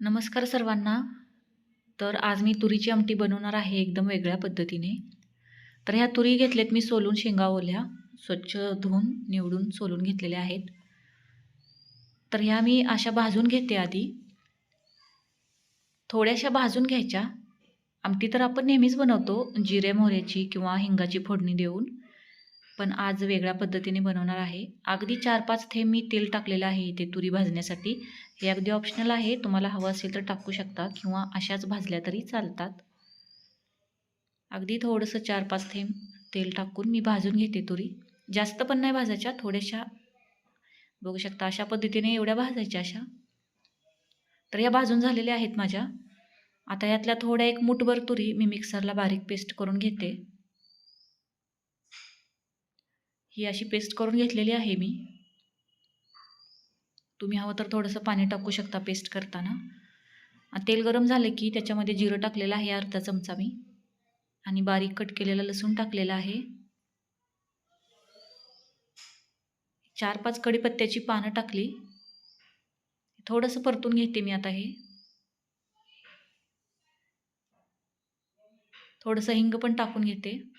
नमस्कार सर्वांना. तर आज मी तुरीची आमटी बनवणार आहे एकदम वेगळ्या पद्धतीने. तर ह्या तुरी घेतल्यात मी सोलून शेंगा ओल्या स्वच्छ धुवून निवडून सोलून घेतलेल्या आहेत. तर ह्या मी अशा भाजून घेते आधी. थोड्याशा भाजून घ्यायच्या. आमटी तर आपण नेहमीच बनवतो जिरे मोहऱ्याची किंवा हिंगाची फोडणी देऊन. पण आज वेगळ्या पद्धतीने बनवणार आहे. अगदी चार पाच थेंब मी तेल टाकलेलं आहे इथे तुरी भाजण्यासाठी. हे अगदी ऑप्शनल आहे. तुम्हाला हवं असेल तर टाकू शकता किंवा अशाच भाजल्या तरी चालतात. अगदी थोडंसं चार पाच थेंब तेल टाकून मी भाजून घेते तुरी. जास्त पण नाही भाजायच्या थोड्याशा. बघू शकता अशा पद्धतीने एवढ्या भाजायच्या अशा. तर या भाजून झालेल्या आहेत माझ्या. आता यातल्या थोड्या एक मुठभर तुरी मी मिक्सरला बारीक पेस्ट करून घेते. ही अशी पेस्ट करून घेतलेली आहे मी. तुम्ही हवं तर थोडंसं पाणी टाकू शकता पेस्ट करताना. तेल गरम झालं की त्याच्यामध्ये जिरं टाकलेलं आहे अर्धा चमचा मी. आणि बारीक कट केलेलं लसूण टाकलेलं आहे. चार पाच कढीपत्त्याची पानं टाकली. थोडंसं परतून घेते मी आता हे. थोडंसं हिंग पण टाकून घेते.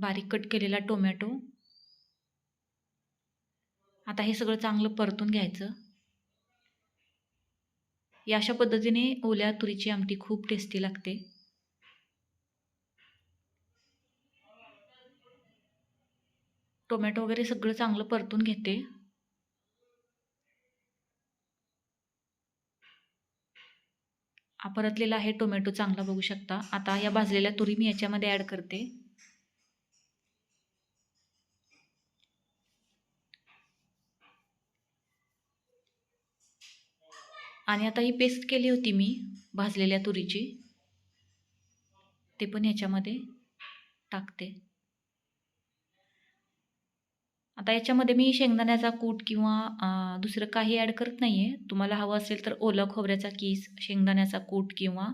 बारीक कट केलेला टोमॅटो. आता हे सगळं चांगलं परतून घ्यायचं. या अशा पद्धतीने ओल्या तुरीची आमटी खूप टेस्टी लागते. टोमॅटो वगैरे सगळं चांगलं परतून घेते. परतलेला आहे टोमॅटो चांगला बघू शकता. आता या भाजलेल्या तुरी मी याच्यामध्ये ॲड करते. आणि आता ही पेस्ट केली होती मी भाजलेल्या तुरीची. ते पण याच्यामध्ये टाकते. आता याच्यामध्ये मी शेंगदाण्याचा कूट किंवा दुसरं काही ॲड करत नाही आहे तुम्हाला हवं असेल तर ओलं खोबऱ्याचा कीस शेंगदाण्याचा कूट किंवा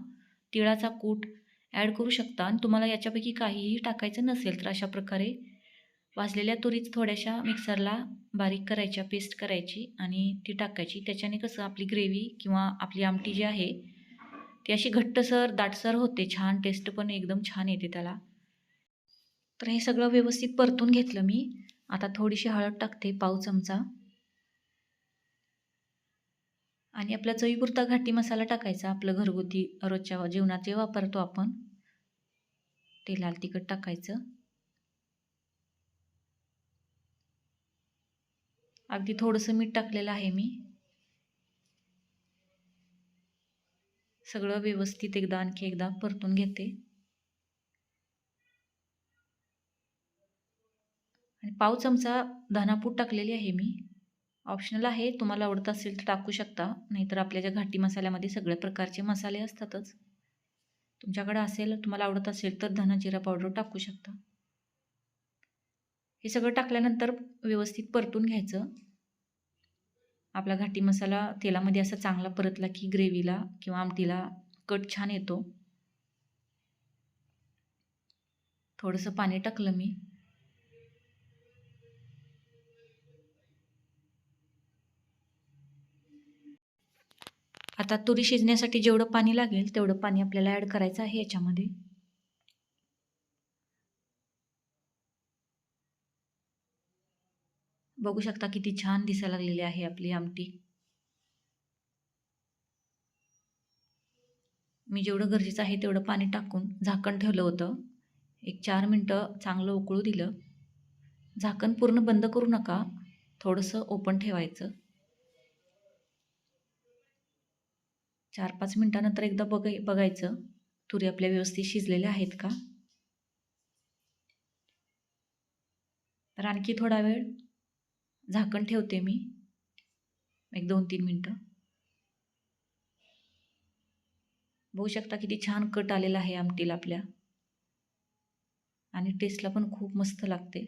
तिळाचा कूट ॲड करू शकता. आणि तुम्हाला याच्यापैकी काहीही टाकायचं नसेल तर अशा प्रकारे वाजलेल्या तुरीच थोड्याशा मिक्सरला बारीक करायच्या पेस्ट करायची आणि ती टाकायची. त्याच्याने कसं आपली ग्रेव्ही किंवा आपली आमटी जी आहे ती अशी घट्टसर दाटसर होते. छान टेस्ट पण एकदम छान येते त्याला. तर हे सगळं व्यवस्थित परतून घेतलं मी. आता थोडीशी हळद टाकते पाव चमचा. आणि आपला चवीपुरता घाटी मसाला टाकायचा. आपलं घरगुती रोजच्या जेवणात जे वापरतो आपण ते लाल तिखट टाकायचं. अगदी थोडंसं मीठ टाकलेलं आहे मी. सगळं व्यवस्थित एकदा आणखी एकदा परतून घेते. आणि पाव चमचा धनापूट टाकलेली आहे मी. ऑप्शनल आहे तुम्हाला आवडत असेल तर टाकू शकता. नाहीतर आपल्या ज्या घाटी मसाल्यामध्ये सगळ्या प्रकारचे मसाले असतातच. तुमच्याकडे असेल तुम्हाला आवडत असेल तर धना जिरा पावडर टाकू शकता. हे सगळं टाकल्यानंतर व्यवस्थित परतून घ्यायचं. आपला घाटी मसाला तेलामध्ये असा चांगला परतला की ग्रेव्हीला किंवा आमटीला कट छान येतो. थोडंसं पाणी टाकलं मी. आता तुरी शिजण्यासाठी जेवढं पाणी लागेल तेवढं पाणी आपल्याला ॲड करायचं आहे याच्यामध्ये. बघू शकता किती छान दिसायला लागलेली आहे आपली आमटी. मी जेवढं गरजेचं आहे तेवढं पाणी टाकून झाकण ठेवलं होतं. एक चार मिनटं चांगलं उकळू दिलं. झाकण पूर्ण बंद करू नका. थोडंसं ओपन ठेवायचं. चार पाच मिनटानंतर एकदा बघ बघायचं. तुरी आपल्या व्यवस्थित शिजलेल्या आहेत का? तर आणखी थोडा वेळ झाकण ठेवते मी. एक दोन तीन मिनटं. बघू शकता किती छान कट आलेला आहे आमटीला आपल्या. आणि टेस्टला पण खूप मस्त लागते.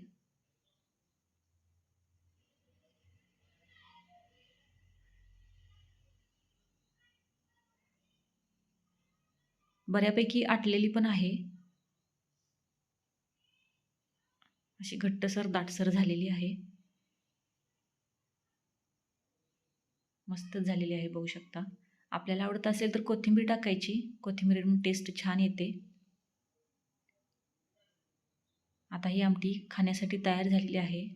बऱ्यापैकी आटलेली पण आहे. अशी घट्टसर दाटसर झालेली आहे. मस्तच झालेली आहे बघू शकता. आपल्याला आवडत असेल तर कोथिंबीर टाकायची. कोथिंबीर टेस्ट छान येते. आता ही आमटी खाण्यासाठी तयार झालेली आहे.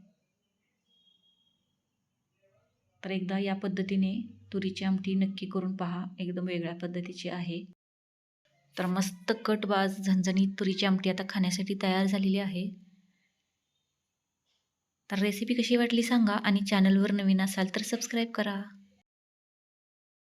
तर एकदा या पद्धतीने तुरीची आमटी नक्की करून पहा. एकदम वेगळ्या पद्धतीची आहे. तर मस्त कटबाज झणझणीत तुरीची आमटी आता खाण्यासाठी तयार झालेली आहे. तर रेसिपी कशी वाटली सांगा आणि चॅनलवर नवीन असाल तर सबस्क्राईब करा.